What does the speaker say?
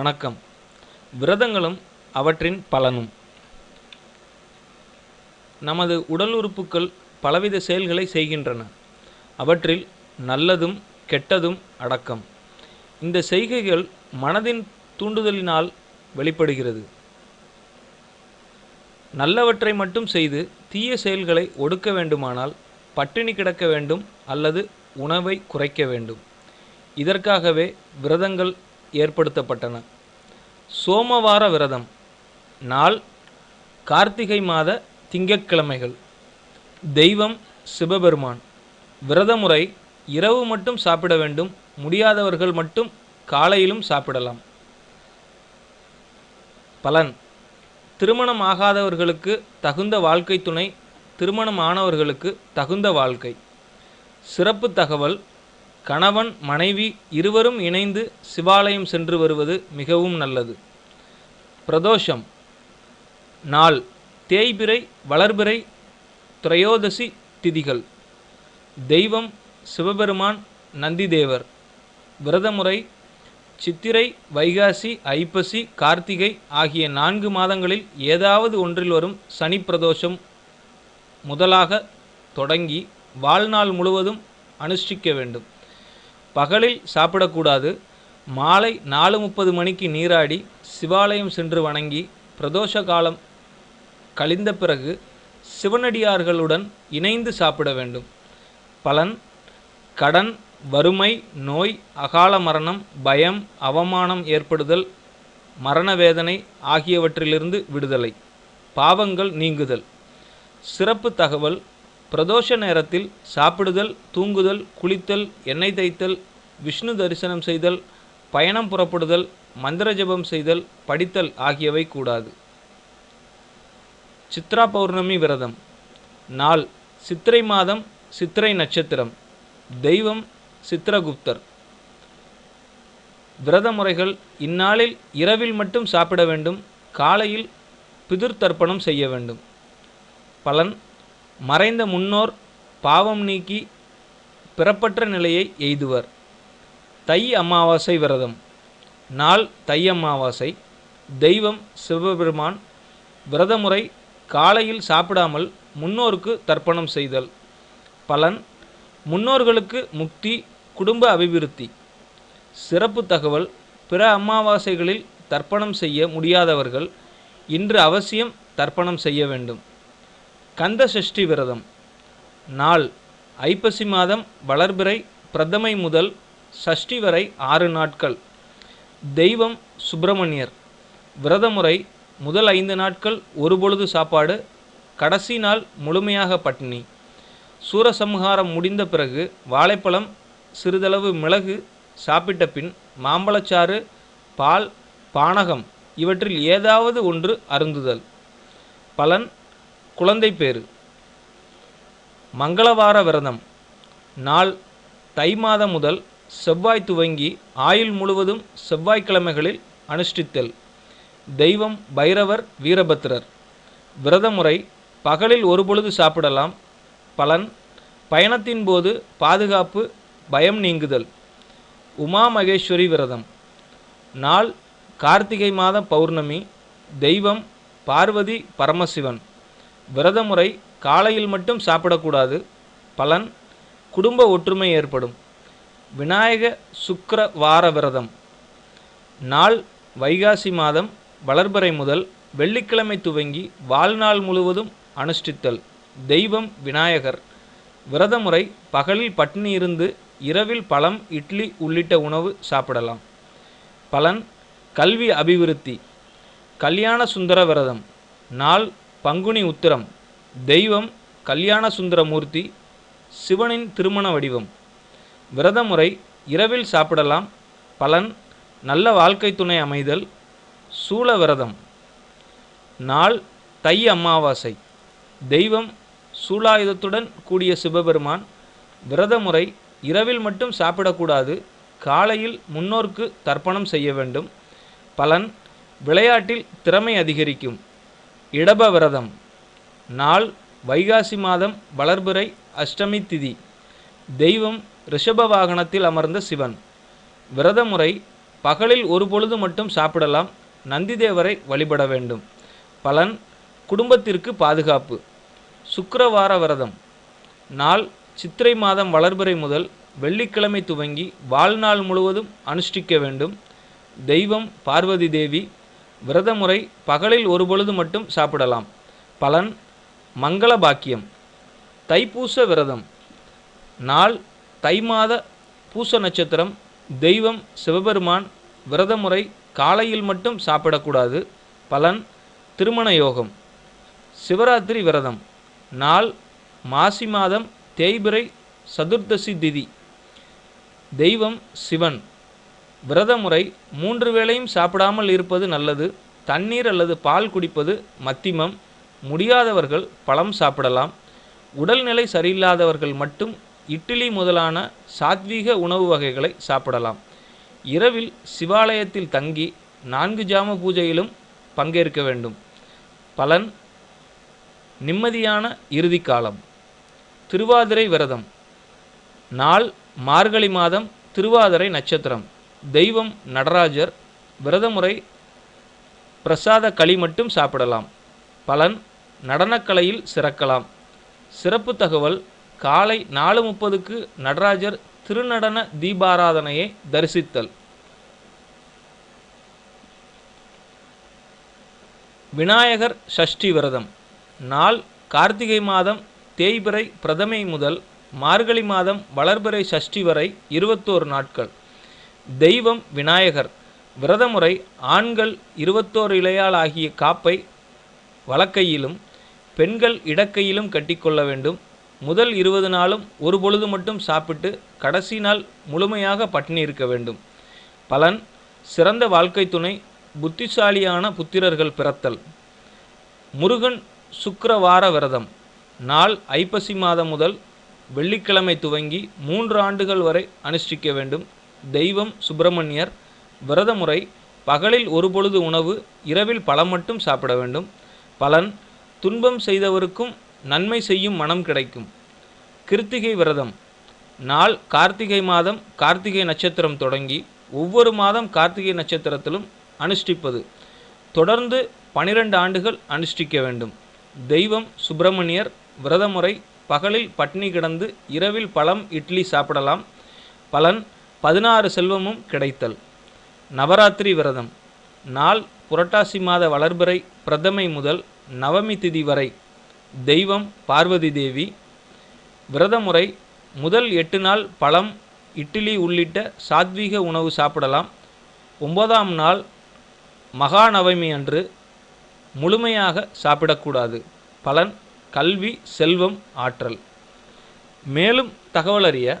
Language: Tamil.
வணக்கம். விரதங்களும் அவற்றின் பலனும். நமது உடல் உறுப்புகள் பலவித செயல்களை செய்கின்றன. அவற்றில் நல்லதும் கெட்டதும் அடக்கம். இந்த செய்கைகள் மனதின் தூண்டுதலினால் வெளிப்படுகிறது. நல்லவற்றை மட்டும் செய்து தீய செயல்களை ஒடுக்க வேண்டுமானால் பட்டினி கிடக்க வேண்டும் அல்லது உணவை குறைக்க வேண்டும். இதற்காகவே விரதங்கள் ஏற்படுத்தப்பட்டன. சோமவார விரதம் நாள் கார்த்திகை மாத திங்கட்கிழமைகள். தெய்வம் சிவபெருமான். விரதமுறை இரவு மட்டும் சாப்பிட வேண்டும் முடியாதவர்கள் மட்டும் காலையிலும் சாப்பிடலாம். பலன் திருமணம் ஆகாதவர்களுக்கு தகுந்த வாழ்க்கை துணை திருமணம் ஆனவர்களுக்கு தகுந்த வாழ்க்கை. சிறப்பு தகவல் கணவன் மனைவி இருவரும் இணைந்து சிவாலயம் சென்று வருவது மிகவும் நல்லது. பிரதோஷம். நாள். தேய்பிறை வளர்பிறை திரையோதசி திதிகள். தெய்வம் சிவபெருமான் நந்திதேவர். விரதமுறை சித்திரை வைகாசி ஐப்பசி கார்த்திகை ஆகிய நான்கு மாதங்களில் ஏதாவது ஒன்றில் வரும் சனி பிரதோஷம் முதலாக தொடங்கி வாழ்நாள் முழுவதும் அனுஷ்டிக்க வேண்டும். பகலில் சாப்பிடக்கூடாது. மாலை நாலு முப்பது மணிக்கு நீராடி சிவாலயம் சென்று வணங்கி பிரதோஷ காலம் கழிந்த பிறகு சிவனடியார்களுடன் இணைந்து சாப்பிட வேண்டும். பலன் கடன் வறுமை நோய் அகால மரணம் பயம் அவமானம் ஏற்படுதல் மரண வேதனை ஆகியவற்றிலிருந்து விடுதலை. பாவங்கள் நீங்குதல். சிறப்பு தகவல் பிரதோஷ நேரத்தில் சாப்பிடுதல் தூங்குதல் குளித்தல் எண்ணெய் தேய்த்தல் விஷ்ணு தரிசனம் செய்தல் பயணம் புறப்படுதல் மந்திர ஜபம் செய்தல் படித்தல் ஆகியவை கூடாது. சித்ரா பௌர்ணமி விரதம். நாள் சித்திரை மாதம் சித்திரை நட்சத்திரம். தெய்வம் சித்திரகுப்தர். விரத முறைகள் இந்நாளில் இரவில் மட்டும் சாப்பிட வேண்டும் காலையில் பிதிர் தர்ப்பணம் செய்ய வேண்டும். பலன் மறைந்த முன்னோர் பாவம் நீக்கி பிறப்பற்ற நிலையை எய்துவர். தை அமாவாசை விரதம். நாள் தை அமாவாசை. தெய்வம் சிவபெருமான் விரதமுறை காலையில் சாப்பிடாமல் முன்னோருக்கு தர்ப்பணம் செய்தல். பலன் முன்னோர்களுக்கு முக்தி குடும்ப அபிவிருத்தி. சிறப்பு தகவல் பிற அமாவாசைகளில் தர்ப்பணம் செய்ய முடியாதவர்கள் இன்று அவசியம் தர்ப்பணம் செய்ய வேண்டும். கந்த சஷ்டி விரதம். நாள் ஐப்பசி மாதம் வளர்பிறை பிரதமை முதல் சஷ்டி வரை ஆறு நாட்கள். தெய்வம் சுப்பிரமணியர். விரதமுறை முதல் ஐந்து நாட்கள் ஒரு பொழுது சாப்பாடு கடைசி நாள் முழுமையாக பட்டினி. சூரசம்ஹாரம் முடிந்த பிறகு வாழைப்பழம் சிறிதளவு மிளகு சாப்பிட்ட பின் மாம்பழச்சாறு பால் பானகம் இவற்றில் ஏதாவது ஒன்று அருந்துதல். பலன் குழந்தை பேறு. மங்களவார விரதம். நாள் தை மாதம் முதல் செவ்வாய் துவங்கி ஆயுள் முழுவதும் செவ்வாய்க்கிழமைகளில் அனுஷ்டித்தல். தெய்வம் பைரவர் வீரபத்திரர் விரதமுறை பகலில் ஒரு பொழுது சாப்பிடலாம். பலன் பயணத்தின் போது பாதுகாப்பு பயம் நீங்குதல். உமா மகேஸ்வரி விரதம். நாள் கார்த்திகை மாத பௌர்ணமி. தெய்வம் பார்வதி பரமசிவன். விரத முறை காலையில் மட்டும் சாப்பிடக்கூடாது. பலன் குடும்ப ஒற்றுமை ஏற்படும். விநாயக சுக்கர வார விரதம். நாள் வைகாசி மாதம் வளர்பறை முதல் வெள்ளிக்கிழமை துவங்கி வாழ்நாள் முழுவதும் அனுஷ்டித்தல். தெய்வம் விநாயகர். விரத முறை பகலில் பட்டினி இருந்து இரவில் பழம் இட்லி உள்ளிட்ட உணவு சாப்பிடலாம். பலன் கல்வி அபிவிருத்தி. கல்யாண சுந்தர விரதம். நாள் பங்குனி உத்திரம் தெய்வம் கல்யாண சுந்தரமூர்த்தி சிவனின் திருமண வடிவம். விரத முறை இரவில் சாப்பிடலாம் பலன் நல்ல வாழ்க்கை துணை அமைதல் சூழ விரதம். நாள் தை அமாவாசை. தெய்வம் சூலாயுதத்துடன் கூடிய சிவபெருமான் விரத முறை இரவில் மட்டும் சாப்பிடக்கூடாது காலையில் முன்னோர்க்கு தர்ப்பணம் செய்ய வேண்டும். பலன் விளையாட்டில் திறமை அதிகரிக்கும். இடப விரதம் நாள் வைகாசி மாதம் வளர்பிறை அஷ்டமி திதி. தெய்வம் ரிஷப வாகனத்தில் அமர்ந்த சிவன். விரதமுறை பகலில் ஒரு பொழுது மட்டும் சாப்பிடலாம். நந்திதேவரை வழிபட வேண்டும். பலன் குடும்பத்திற்கு பாதுகாப்பு. சுக்கரவார விரதம். நாள் சித்திரை மாதம் வளர்பிறை முதல் வெள்ளிக்கிழமை துவங்கி வாழ்நாள் முழுவதும் அனுஷ்டிக்க வேண்டும். தெய்வம் பார்வதி தேவி விரத முறை பகலில் ஒரு பொழுது மட்டும் சாப்பிடலாம். பலன் மங்கள பாக்கியம். தைப்பூச விரதம். நாள் தை மாத பூச நட்சத்திரம். தெய்வம் சிவபெருமான் விரத முறை காலையில் மட்டும் சாப்பிடக்கூடாது. பலன் திருமண யோகம். சிவராத்திரி விரதம். நாள் மாசி மாதம் தேய்பிரை சதுர்தசி திதி. தெய்வம் சிவன். விரதமுறை மூன்று வேளையும் சாப்பிடாமல் இருப்பது நல்லது. தண்ணீர் அல்லது பால் குடிப்பது மத்திமம். முடியாதவர்கள் பழம் சாப்பிடலாம். உடல்நிலை சரியில்லாதவர்கள் மட்டும் இட்லி முதலான சாத்வீக உணவு வகைகளை சாப்பிடலாம். இரவில் சிவாலயத்தில் தங்கி நான்கு ஜாம பூஜையிலும் பங்கேற்க வேண்டும். பலன் நிம்மதியான இறுதி காலம் திருவாதிரை விரதம். நாள் மார்கழி மாதம் திருவாதிரை நட்சத்திரம். தெய்வம் நடராஜர் விரதமுறை பிரசாத களி மட்டும் சாப்பிடலாம். பலன் நடனக்கலையில் சிறக்கலாம். சிறப்பு தகவல் காலை நாலு முப்பதுக்கு நடராஜர் திருநடன தீபாராதனையை தரிசித்தல். விநாயகர் சஷ்டி விரதம். நாள் கார்த்திகை மாதம் தேய்பிறை பிரதமை முதல் மார்கழி மாதம் வளர்பிறை சஷ்டி வரை இருபத்தோரு நாட்கள். தெய்வம் விநாயகர். விரதமுறை ஆண்கள் இருபத்தோரு இலையால் ஆகிய காப்பை வலக்கையிலும் பெண்கள் இடக்கையிலும் கட்டிக்கொள்ள வேண்டும். முதல் இருபது நாளும் ஒரு பொழுது மட்டும் சாப்பிட்டு கடைசி நாள் முழுமையாக பட்டினி இருக்க வேண்டும். பலன் சிறந்த வாழ்க்கை துணை புத்திசாலியான புத்திரர்கள் பிறத்தல். முருகன் சுக்கரவார விரதம். நாள் ஐப்பசி மாதம் முதல் வெள்ளிக்கிழமை துவங்கி மூன்று ஆண்டுகள் வரை அனுஷ்டிக்க வேண்டும். தெய்வம் சுப்பிரமணியர் விரதமுறை பகலில் ஒரு பொழுது உணவு இரவில் பழம் மட்டும் சாப்பிட வேண்டும். பலன் துன்பம் செய்தவருக்கும் நன்மை செய்யும் மனம் கிடைக்கும். கிருத்திகை விரதம். நாள் கார்த்திகை மாதம் கார்த்திகை நட்சத்திரம் தொடங்கி ஒவ்வொரு மாதம் கார்த்திகை நட்சத்திரத்திலும் அனுஷ்டிப்பது. தொடர்ந்து பனிரெண்டு ஆண்டுகள் அனுஷ்டிக்க வேண்டும். தெய்வம் சுப்பிரமணியர் விரதமுறை பகலில் பட்னி கிடந்து இரவில் பழம் இட்லி சாப்பிடலாம். பலன் பதினாறு செல்வமும் கிடைத்தல். நவராத்திரி விரதம். நாள் புரட்டாசி மாத வளர்பிறை பிரதமை முதல் நவமி திதி வரை தெய்வம் பார்வதி தேவி. விரதமுறை முதல் எட்டு நாள் பழம் இட்லி உள்ளிட்ட சாத்வீக உணவு சாப்பிடலாம். ஒன்பதாம் நாள் மகாநவமி அன்று முழுமையாக சாப்பிடக்கூடாது. பலன் கல்வி செல்வம் ஆற்றல். மேலும் தகவலறிய